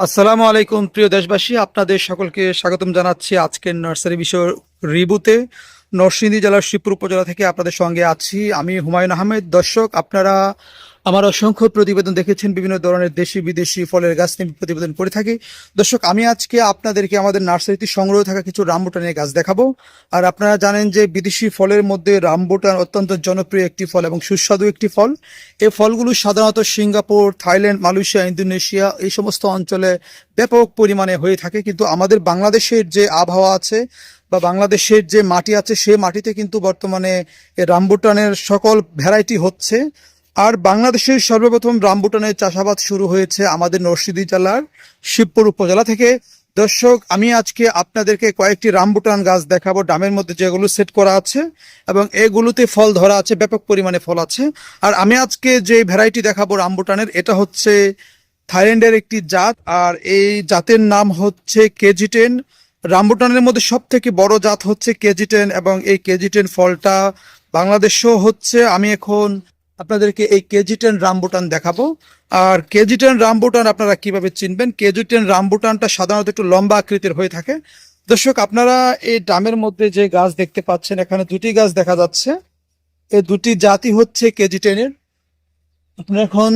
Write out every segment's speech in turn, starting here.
আসসালামু আলাইকুম, প্রিয় দেশবাসী। আপনাদের সকলকে স্বাগতম জানাচ্ছি আজকের নার্সারি বিষয় রিবুতে নরসিংদী জেলার শিবপুর উপজেলা থেকে আপনাদের সঙ্গে আছি আমি হুমায়ুন আহমেদ। দর্শক, আপনারা আমার অসংখ্য প্রতিবেদন দেখেছেন, বিভিন্ন ধরনের দেশি, বিদেশি ফলের গাছ নিয়ে প্রতিবেদন করে থাকি। দর্শক, আমি আজকে আপনাদেরকে আমাদের নার্সারিতে সংগ্রহ থাকা কিছু রামবুটানের গাছ দেখাবো। আর আপনারা জানেন যে বিদেশি ফলের মধ্যে রামবুটান অত্যন্ত জনপ্রিয় একটি ফল এবং সুস্বাদু একটি ফল। এই ফলগুলো সাধারণত সিঙ্গাপুর, থাইল্যান্ড, মালয়েশিয়া, ইন্দোনেশিয়া এই সমস্ত অঞ্চলে ব্যাপক পরিমাণে হয়ে থাকে। কিন্তু আমাদের বাংলাদেশের যে আবহাওয়া আছে বা বাংলাদেশের যে মাটি আছে সেই মাটিতে কিন্তু বর্তমানে রামবুটানের সকল ভ্যারাইটি হচ্ছে। আর বাংলাদেশের সর্বপ্রথম রামবুটানের চাষাবাদ শুরু হয়েছে আমাদের নরসিংদী জেলার শিবপুর উপজেলা থেকে। দর্শক, আমি আজকে আপনাদেরকে কয়েকটি রামবুটান গাছ দেখাবো। ডামের মধ্যে যেগুলো সেট করা আছে এবং এগুলোতে ফল ধরা আছে, ব্যাপক পরিমাণে ফল আছে। আর আমি আজকে যে ভ্যারাইটি দেখাবো রামবুটানের, এটা হচ্ছে থাইল্যান্ডের একটি জাত। আর এই জাতের নাম হচ্ছে কেজি টেন রামবুটানের মধ্যে সব থেকে বড় জাত হচ্ছে কেজি টেন এবং এই কেজি টেন ফলটা বাংলাদেশেও হচ্ছে। আমি এখন আপনাদেরকে এই কেজি টেন রামবুটান দেখাবো। আর কেজি টেন রামবুটান আপনারা কীভাবে চিনবেন? কেজি টেন রামবুটানটা সাধারণত একটু লম্বা আকৃতির হয়ে থাকে। দর্শক, আপনারা এই ডামের মধ্যে যে গাছ দেখতে পাচ্ছেন, এখানে দুটি গাছ দেখা যাচ্ছে। এই দুটি জাতি হচ্ছে কেজি টেনের আপনারা এখন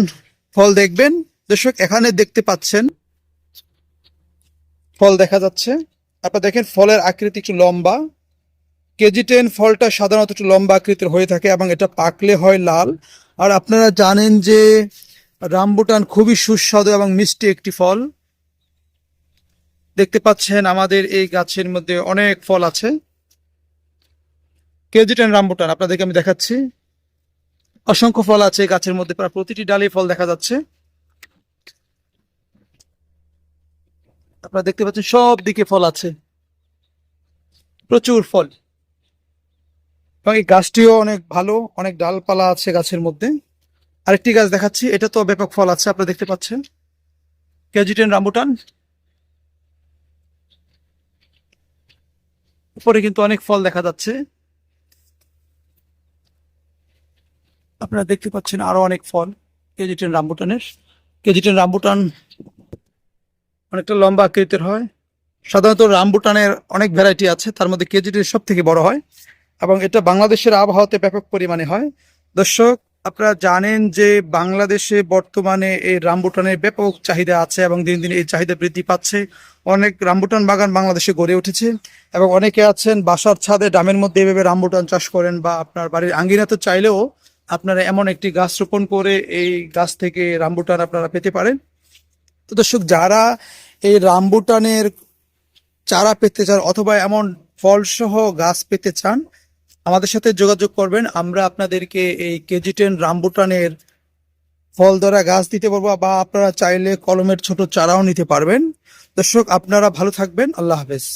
ফল দেখবেন। দর্শক, এখানে দেখতে পাচ্ছেন, ফল দেখা যাচ্ছে। আপনারা দেখেন, ফলের আকৃতি একটু লম্বা। কেজি টেন ফলটা সাধারণত একটু লম্বা আকৃতির হয়ে থাকে এবং এটা পাকলে হয় লাল। আর আপনারা জানেন যে রামবুটান খুবই সুস্বাদু এবং মিষ্টি একটি ফল। দেখতে পাচ্ছেন আমাদের এই গাছের মধ্যে অনেক ফল আছে। কেজি টেন রামবুটান, আপনাদেরকে আমি দেখাচ্ছি। অসংখ্য ফল আছে গাছের মধ্যে, প্রায় প্রতিটি ডালে ফল দেখা যাচ্ছে। আপনারা দেখতে পাচ্ছেন সব দিকে ফল আছে। প্রচুর ফল। এই গাছটিও অনেক ভালো, অনেক ডালপালা আছে গাছের মধ্যে। আরেকটি গাছ দেখাচ্ছি, এটা তো ব্যাপক ফল আছে, আপনারা দেখতে পাচ্ছেন। কেজি টেন রামবুটান উপরে কিন্তু অনেক ফল দেখা যাচ্ছে। আপনারা দেখতে পাচ্ছেন আরও অনেক ফল কেজি টেন রামবুটানের কেজি টেন রামবুটান অনেকটা লম্বা আকৃতির হয়। সাধারণত রামবুটানের অনেক ভ্যারাইটি আছে, তার মধ্যে কেজি টেন সব থেকে বড় হয়। এবং এটা বাংলাদেশের আবহাওয়াতে ব্যাপক পরিমাণে হয়। দর্শক, আপনারা জানেন যে বাংলাদেশে বর্তমানে এই রামবুটানের ব্যাপক চাহিদা আছে এবং দিন দিন এই চাহিদা বৃদ্ধি পাচ্ছে। অনেক রামবুটান বাগান বাংলাদেশে গড়ে উঠেছে এবং অনেকে আছেন বাসার ছাদে ডামের মধ্যে এভাবে রামবুটান চাষ করেন বা আপনার বাড়ির আঙ্গিনাতে চাইলেও আপনারা এমন একটি গাছ রোপণ করে এই গাছ থেকে রামবুটান আপনারা পেতে পারেন। তো দর্শক, যারা এই রামবুটানের চারা পেতে চান অথবা এমন ফলসহ গাছ পেতে চান আমাদের সাথে যোগাযোগ করবেন। আমরা আপনাদেরকে এই কেজি টেন রামবুটানের ফল ধরা গাছ দিতে পারব বা আপনারা চাইলে কলমের ছোট চারাও নিতে পারবেন। দর্শক, আপনারা ভালো থাকবেন। আল্লাহ হাফেজ।